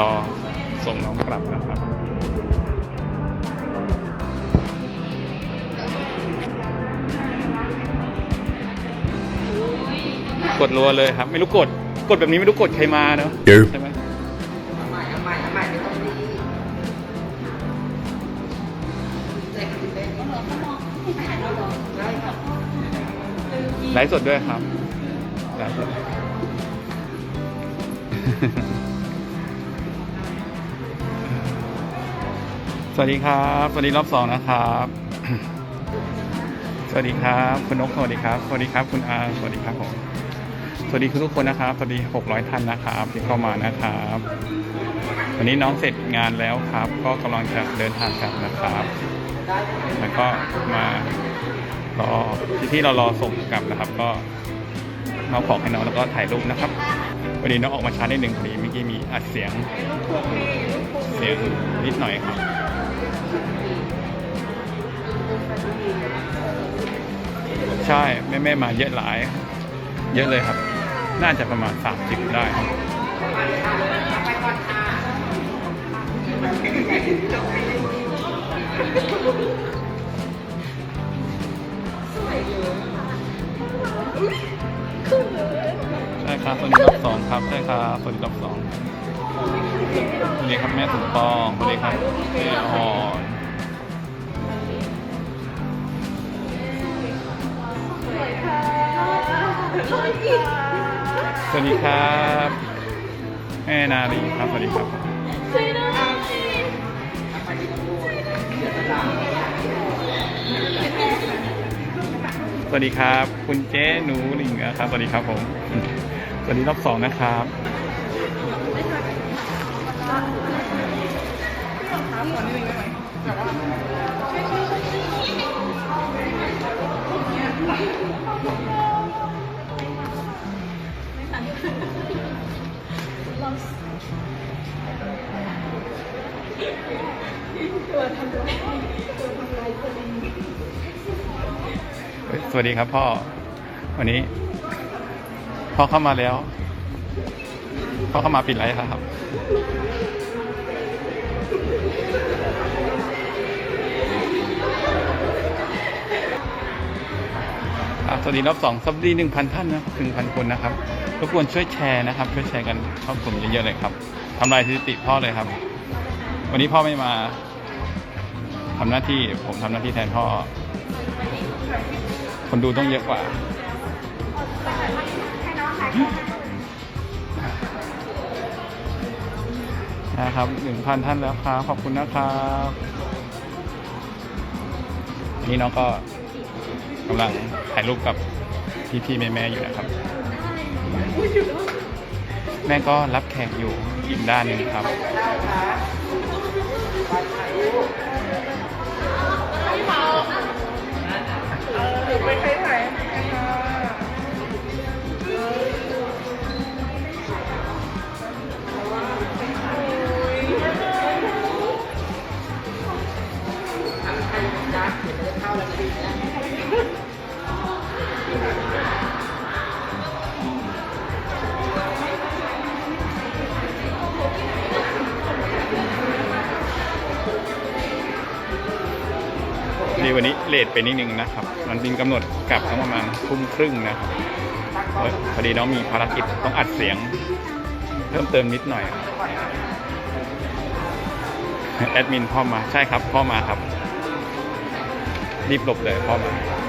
รอส่งน้องกลับนะครับกดรัวเลยครับ ไม่รู้กดกดแบบนี้ไม่รู้กดใครมาเนอะเดี๋ยวใช่ไหมเอาใหม่เอาใหม่เอาใหม่ไม่ต้องรีบเจ๊กินได้ดีได้ครับไลฟ์สดด้วยครับไลฟ์สด วัสดีครับ สวัสดีรอบสองนะครับ สวัสดีครับ คุณนกสวัสดีครับ สวัสดีครับ คุณอาสวัสดีครับผม สวัสดีทุกคนนะครับ สวัสดี600ท่านนะครับที่เข้ามานะครับ วันนี้น้องเสร็จงานแล้วครับ ก็กำลังจะเดินทางกลับนะครับ แล้วก็มารอที่ที่เรารอส่งกลับนะครับ ก็มาของให้น้องแล้วก็ถ่ายรูปนะครับวันนี้น้องออกมาช้านิดหนึ่งพอดีเมื่อกี้มีอัดเสียงเสียงนิดหน่อยครับ ใช่แม่แม่ๆมาเยอะหลาย เยอะเลยครับ น่าจะประมาณ30ได้ครับใช่ครับสวัสดีรอบสองครับใช่ครับสวัสดีรอบสองสวัสดีครับแม่สมปองสวัสดีครับแม่อ่อน สวัสดีครับแม่นาลีครับ สวัสดีครับสวัสดีครับ คุณเจ๊หนูหลิงนะครับ สวัสดีครับผม สวัสดีรอบสองนะครับ สวัสดีครับพ่อ วันนี้ พ่อเข้ามาแล้ว พ่อเข้ามาปิดไลฟ์ครับครับสวัสดีรอบสองสวัสดีหนึ่งพันท่านนะครับถึงพันคนนะครับรบกวนช่วยแชร์นะครับ ช่วยแชร์กันเข้ากลุ่มเยอะๆเลยครับทำลายสถิติพ่อเลยครับ วันนี้พ่อไม่มาทำหน้าที่ผมทำหน้าที่แทนพ่อ คนดูต้องเยอะกว่า นะครับหนึ่งพันท่านแล้วครับขอบคุณนะครับนี่น้องก็กำลังถ่ายรูปกับพี่ๆแม่ๆอยู่นะครับ แม่ก็รับแขกอยู่อีกด้านหนึ่งครับ นะดีวันนี้เลทไปนิดนึงนะครับมันจริงกำหนดกลับประมาณทุ่มครึ่งนะครับเฮ้ยพอดีน้องมีภารกิจต้องอัดเสียง เพิ่มเติมนิดหน่อย แอดมินพ่อมาใช่ครับพ่อมาครับ รีบหลบเลยพ่อม